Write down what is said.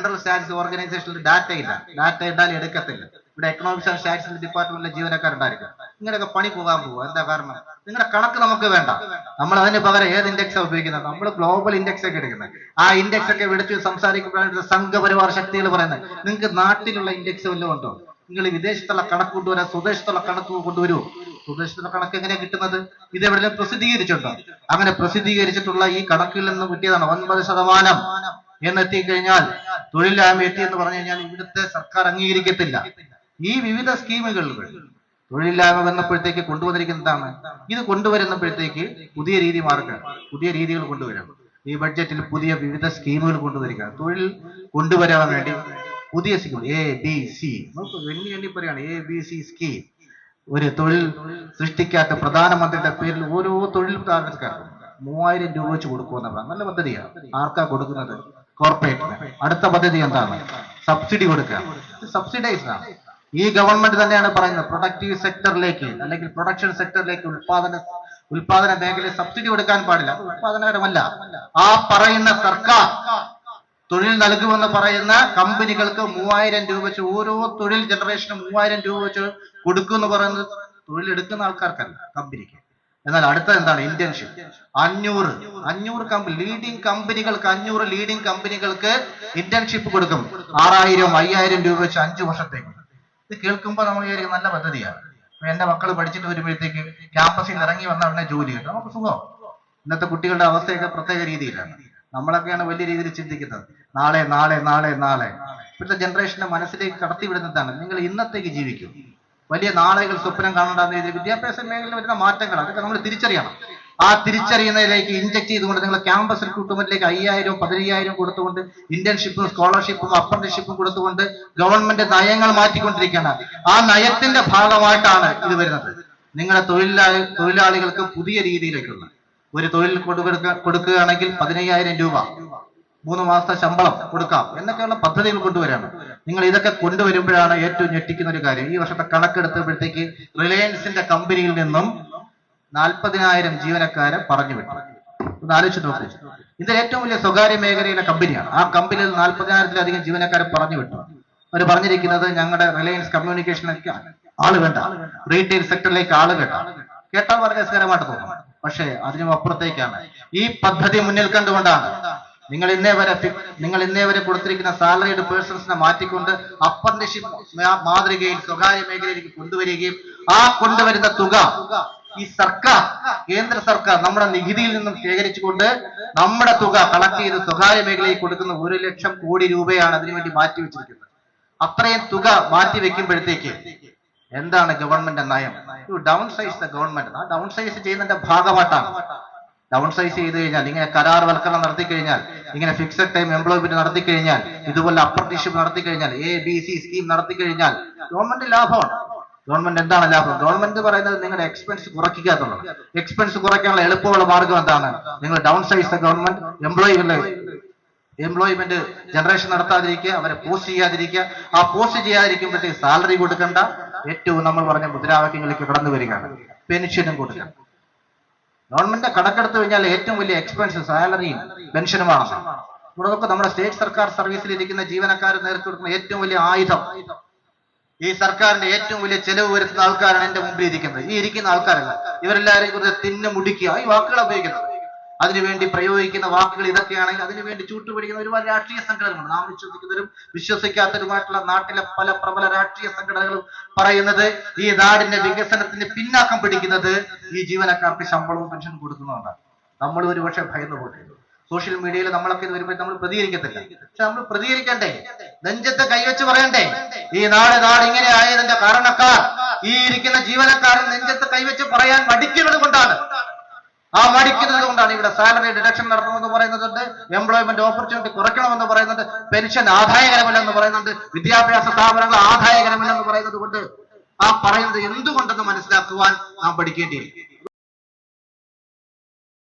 Central സ്റ്റാറ്റിസ് ഓർഗനൈസേഷനിൽ data ഇല്ല. Data ഇട്ടാൽ എടുക്കത്തില്ല. ഇവിടെ എക്കണോമിക്സ് ആൻഡ് സ്റ്റാറ്റിസ്റ്റിക്സ് ഡിപ്പാർട്ട്മെന്റിലെ ജീവനക്കാരുണ്ടായിരിക്കും. ഇങ്ങനെയൊക്കെ പണി പോകാൻ പോകുക എന്താ കാരണം? നിങ്ങളുടെ കണക്ക് നമുക്ക് വേണ്ട. നമ്മൾ അതിന് പകരം ഏത് ഇൻഡെക്സാണ് ഉപയോഗിക്കുന്നത്? നമ്മൾ ഗ്ലോബൽ ഇൻഡെക്സ് ഒക്കെ എടുക്കുന്നത്. ആ ഇൻഡെക്സ് ഒക്കെ വിളിച്ച് സംസാരിക്കുമ്പോഴാണ് സംഘപരിവാർ ശക്തികൾ പറയുന്നത്. നിങ്ങൾക്ക് നാട്ടിലുള്ള ഇൻഡെക്സ് വല്ലതും ഉണ്ടോ? നിങ്ങൾ വിദേശത്തുള്ള കണക്ക് കൊണ്ടുവരാൻ സ്വദേശത്തുള്ള കണക്ക് കൊണ്ടുവരൂ. സ്വദേശത്തുള്ള കണക്ക് എങ്ങനെയാണ് കിട്ടുന്നത്? ഇത് എവിടെയും പ്രസിദ്ധീകരിച്ചിട്ടുണ്ടോ? അങ്ങനെ പ്രസിദ്ധീകരിച്ചിട്ടുള്ള ഈ കണക്കിൽ നിന്ന് കിട്ടിയതാണ് ഒൻപത് ശതമാനം. എന്ന് കഴിഞ്ഞാൽ തൊഴിലില്ലായ്മ എത്തി എന്ന് പറഞ്ഞു കഴിഞ്ഞാൽ ഇവിടുത്തെ സർക്കാർ അംഗീകരിക്കത്തില്ല. ഈ വിവിധ സ്കീമുകൾ തൊഴിലില്ലായ്മ വന്നപ്പോഴത്തേക്ക് കൊണ്ടുവന്നിരിക്കുന്നതാണ്. ഇത് കൊണ്ടുവരുന്നപ്പോഴത്തേക്ക് പുതിയ രീതി മാർഗം പുതിയ രീതികൾ കൊണ്ടുവരാം. ഈ ബഡ്ജറ്റിൽ പുതിയ വിവിധ സ്കീമുകൾ കൊണ്ടുവരിക തൊഴിൽ കൊണ്ടുവരാൻ വേണ്ടി പുതിയ സ്കീം എ ബി സി എണ്ണി എണ്ണി പറയാണ് എ ബി സി സ്കീം ഒരു തൊഴിൽ സൃഷ്ടിക്കാത്ത പ്രധാനമന്ത്രിയുടെ പേരിൽ ഓരോ തൊഴിൽ താരക്കാർക്കും മൂവായിരം രൂപ വെച്ച് കൊടുക്കുമെന്നാണ് നല്ല പദ്ധതിയാണ്. ആർക്കാ കൊടുക്കുന്നത്? കോർപ്പറേറ്റിന് അടുത്ത പദ്ധതി എന്താണ്? സബ്സിഡി കൊടുക്കുക. സബ്സിഡൈസ് ആണ്. ഈ ഗവൺമെന്റ് തന്നെയാണ് പറയുന്നത് പ്രൊഡക്റ്റീവ് സെക്ടറിലേക്ക് അല്ലെങ്കിൽ പ്രൊഡക്ഷൻ സെക്ടറിലേക്ക് ഉൽപാദന ഉൽപാദന മേഖലയിൽ സബ്സിഡി കൊടുക്കാൻ പാടില്ല. ഉൽപാദനകരമല്ല ആ പറയുന്ന സർക്കാർ തൊഴിൽ നൽകുമെന്ന് പറയുന്ന കമ്പനികൾക്ക് മൂവായിരം രൂപ വെച്ച് ഓരോ തൊഴിൽ ജനറേഷനും മൂവായിരം രൂപ വെച്ച് കൊടുക്കും എന്ന് പറയുന്നത് തൊഴിലെടുക്കുന്ന ആൾക്കാർക്കല്ല കമ്പനിക്ക്. എന്നാൽ അടുത്ത എന്താണ്? ഇന്റേൺഷിപ്പ് അഞ്ഞൂറ്. അഞ്ഞൂറ് കമ്പനി ലീഡിംഗ് കമ്പനികൾക്ക് അഞ്ഞൂറ് ലീഡിംഗ് കമ്പനികൾക്ക് ഇന്റേൺഷിപ്പ് കൊടുക്കും. ആറായിരം അയ്യായിരം രൂപ വെച്ച് അഞ്ചു വർഷത്തേക്ക്. ഇത് കേൾക്കുമ്പോൾ നമ്മൾ വിചാരിക്കും നല്ല പദ്ധതിയാണ് എന്റെ മക്കൾ പഠിച്ചിട്ട് വരുമ്പോഴത്തേക്ക് ക്യാമ്പസിൽ നിന്ന് ഇറങ്ങി വന്ന ഉടനെ ജോലി കിട്ടും. നമുക്ക് സുഖം. ഇന്നത്തെ കുട്ടികളുടെ അവസ്ഥയൊക്കെ പ്രത്യേക രീതിയിലാണ്. നമ്മളൊക്കെയാണ് വലിയ രീതിയിൽ ചിന്തിക്കുന്നത്. നാളെ നാളെ നാളെ നാളെ. ഇപ്പോഴത്തെ ജനറേഷന്റെ മനസ്സിലേക്ക് കടത്തിവിടുന്നതാണ്. നിങ്ങൾ ഇന്നത്തേക്ക് ജീവിക്കും. വലിയ നാളുകൾ സ്വപ്നം കാണേണ്ടെന്ന് വിദ്യാഭ്യാസ മേഖലയിൽ വരുന്ന മാറ്റങ്ങൾ അതൊക്കെ നമ്മൾ തിരിച്ചറിയണം. ആ തിരിച്ചറിയുന്നതിലേക്ക് ഇൻജക്ട് ചെയ്തുകൊണ്ട് നിങ്ങൾ ക്യാമ്പസ് റിക്രൂട്ട്മെന്റിലേക്ക് അയ്യായിരം പതിനയ്യായിരം കൊടുത്തുകൊണ്ട് ഇന്റേൺഷിപ്പും സ്കോളർഷിപ്പും അപ്രന്റീഷിപ്പും കൊടുത്തുകൊണ്ട് ഗവൺമെന്റ് നയങ്ങൾ മാറ്റിക്കൊണ്ടിരിക്കുകയാണ്. ആ നയത്തിന്റെ ഭാഗമായിട്ടാണ് ഇത് വരുന്നത്. നിങ്ങളുടെ തൊഴിലാളി തൊഴിലാളികൾക്ക് പുതിയ രീതിയിലേക്കുള്ള ഒരു തൊഴിൽ കൊടുക്കുക കൊടുക്കുകയാണെങ്കിൽ പതിനയ്യായിരം രൂപ. മൂന്ന് മാസത്തെ ശമ്പളം കൊടുക്കാം എന്നൊക്കെയുള്ള പദ്ധതികൾ കൊണ്ടുവരാണ്. നിങ്ങൾ ഇതൊക്കെ കൊണ്ടുവരുമ്പോഴാണ് ഏറ്റവും ഞെട്ടിക്കുന്ന ഒരു കാര്യം. ഈ വർഷത്തെ കണക്കെടുത്തപ്പോഴത്തേക്ക് റിലയൻസിന്റെ കമ്പനിയിൽ നിന്നും നാൽപ്പതിനായിരം ജീവനക്കാരെ പറഞ്ഞു വിട്ടു. ഒന്ന് ആലോചിച്ച് നോക്കൂ. ഇത് ഏറ്റവും വലിയ സ്വകാര്യ മേഖലയിലെ കമ്പനിയാണ്. ആ കമ്പനിയിൽ നാൽപ്പതിനായിരത്തിലധികം ജീവനക്കാരെ പറഞ്ഞു വിട്ടു. അവർ പറഞ്ഞിരിക്കുന്നത് ഞങ്ങളുടെ റിലയൻസ് കമ്മ്യൂണിക്കേഷനിലേക്ക് ആൾ വേണ്ട. റീറ്റെയിൽ സെക്ടറിലേക്ക് ആൾ വേണ്ട. കേട്ടാൽ വളരെ രസകരമായിട്ട് തോന്നും. പക്ഷേ അതിനും അപ്പുറത്തേക്കാണ്. ഈ പദ്ധതി മുന്നിൽ കണ്ടുകൊണ്ടാണ് നിങ്ങൾ ഇന്നേ വരെ നിങ്ങൾ ഇന്നേ വരെ കൊടുത്തിരിക്കുന്ന സാലറീഡ് പേഴ്സൺസിനെ മാറ്റിക്കൊണ്ട് അപ്രന്റീഷിപ്പ് മാതൃകയിൽ സ്വകാര്യ മേഖലയിലേക്ക് കൊണ്ടുവരികയും ആ കൊണ്ടുവരുന്ന തുക ഈ സർക്കാർ കേന്ദ്ര സർക്കാർ നമ്മുടെ നികുതിയിൽ നിന്നും ശേഖരിച്ചുകൊണ്ട് നമ്മുടെ തുക കളക്ട് ചെയ്ത് സ്വകാര്യ മേഖലയിൽ കൊടുക്കുന്ന ഒരു ലക്ഷം കോടി രൂപയാണ് അതിനുവേണ്ടി മാറ്റി വെച്ചിരിക്കുന്നത്. അത്രയും തുക മാറ്റി വെക്കുമ്പോഴത്തേക്ക് എന്താണ് ഗവൺമെന്റ് നയം? ഡൗൺ സൈസ് ദ ഗവൺമെന്റ് ആ ഡൗൺ സൈസ് ചെയ്യുന്നതിന്റെ ഭാഗമായിട്ടാണ്. ഡൗൺ സൈസ് ചെയ്ത് കഴിഞ്ഞാൽ ഇങ്ങനെ കരാർ വൽക്കരണം നടത്തി കഴിഞ്ഞാൽ ഇങ്ങനെ ഫിക്സഡ് ടൈം എംപ്ലോയ്മെന്റ് നടത്തി കഴിഞ്ഞാൽ ഇതുപോലെ അപ്രന്റീഷിപ്പ് നടത്തി കഴിഞ്ഞാൽ എ ബി സി സ്കീം നടത്തി കഴിഞ്ഞാൽ ഗവൺമെന്റ് ലാഭമാണ്. ഗവൺമെന്റ് എന്താണ് ലാഭം? ഗവൺമെന്റ് പറയുന്നത് നിങ്ങളുടെ എക്സ്പെൻസ് കുറയ്ക്കുക എന്നുള്ളത് എക്സ്പെൻസ് കുറയ്ക്കാനുള്ള എളുപ്പമുള്ള മാർഗം എന്താണ്? നിങ്ങൾ ഡൗൺ സൈസ് ഗവൺമെന്റ് എംപ്ലോയികളെ എംപ്ലോയ്മെന്റ് ജനറേഷൻ നടത്താതിരിക്കുക അവരെ പോസ്റ്റ് ചെയ്യാതിരിക്കുക. ആ പോസ്റ്റ് ചെയ്യാതിരിക്കുമ്പോഴത്തേക്ക് സാലറി കൊടുക്കേണ്ട. ഏറ്റവും നമ്മൾ പറഞ്ഞ മുദ്രാവാക്യങ്ങളിലേക്ക് കടന്നു വരികയാണ്. പെൻഷനും കൊടുക്കുക ഗവൺമെന്റ് കടക്കെടുത്ത് കഴിഞ്ഞാൽ ഏറ്റവും വലിയ എക്സ്പെൻസ് സാലറിയും പെൻഷനുമാണ് ഇവിടെ നമ്മുടെ സ്റ്റേറ്റ് സർക്കാർ സർവീസിൽ ഇരിക്കുന്ന ജീവനക്കാർ നേരിട്ട് കൊടുക്കുന്ന ഏറ്റവും വലിയ ആയുധം. ഈ സർക്കാരിന്റെ ഏറ്റവും വലിയ ചെലവ് വരുത്തുന്ന ആൾക്കാരാണ് എന്റെ മുമ്പിൽ ഇരിക്കുന്നത്. ഈ ഇരിക്കുന്ന ആൾക്കാരല്ല. ഇവരെല്ലാവരെയും കുറിച്ച് തിന്നു മുടിക്കുക ഈ വാക്കുകൾ ഉപയോഗിക്കുന്നത്. അതിനുവേണ്ടി പ്രയോഗിക്കുന്ന വാക്കുകൾ ഇതൊക്കെയാണെങ്കിൽ അതിനുവേണ്ടി ചൂട്ടുപിടിക്കുന്ന ഒരുപാട് രാഷ്ട്രീയ സംഘടനകളുണ്ട് നാം വിശ്വസിക്കുന്നവരും വിശ്വസിക്കാത്തവരുമായിട്ടുള്ള നാട്ടിലെ പല പ്രബല രാഷ്ട്രീയ സംഘടനകളും പറയുന്നത് ഈ നാടിന്റെ വികസനത്തിന് പിന്നാക്കം പിടിക്കുന്നത് ഈ ജീവനക്കാർക്ക് ശമ്പളവും പെൻഷനും കൊടുക്കുന്നതുകൊണ്ടാണ്. നമ്മൾ ഒരുപക്ഷെ ഭയന്നു പോട്ടെ സോഷ്യൽ മീഡിയയിൽ നമ്മളൊക്കെ ഇത് വരുമ്പോൾ നമ്മൾ പ്രതികരിക്കത്തില്ല. പക്ഷെ നമ്മൾ പ്രതികരിക്കണ്ടേ? നെഞ്ചത്ത് കൈവച്ച് പറയണ്ടേ? ഈ നാട് നാട് ഇങ്ങനെ ആയതിന്റെ കാരണക്കാർ ഈ ഇരിക്കുന്ന ജീവനക്കാരൻ നെഞ്ചത്ത് കൈവച്ച് പറയാൻ മടിക്കുന്നത് കൊണ്ടാണ്. ആ കൊണ്ടാണ് ഇവിടെ സാലറി ഡിഡക്ഷൻ നടത്തണമെന്ന് പറയുന്നുണ്ട്. എംപ്ലോയ്മെന്റ് ഓപ്പർച്യൂണിറ്റി കുറയ്ക്കണമെന്ന് പറയുന്നുണ്ട്. പെൻഷൻ ആദായകരമല്ലെന്ന് പറയുന്നുണ്ട്. വിദ്യാഭ്യാസ സ്ഥാപനങ്ങൾ ആദായകരമല്ലെന്ന് പറയുന്നത് കൊണ്ട് ആ പറയുന്നത് എന്തുകൊണ്ടെന്ന് മനസ്സിലാക്കുവാൻ നാം പഠിക്കേണ്ടിയിരിക്കും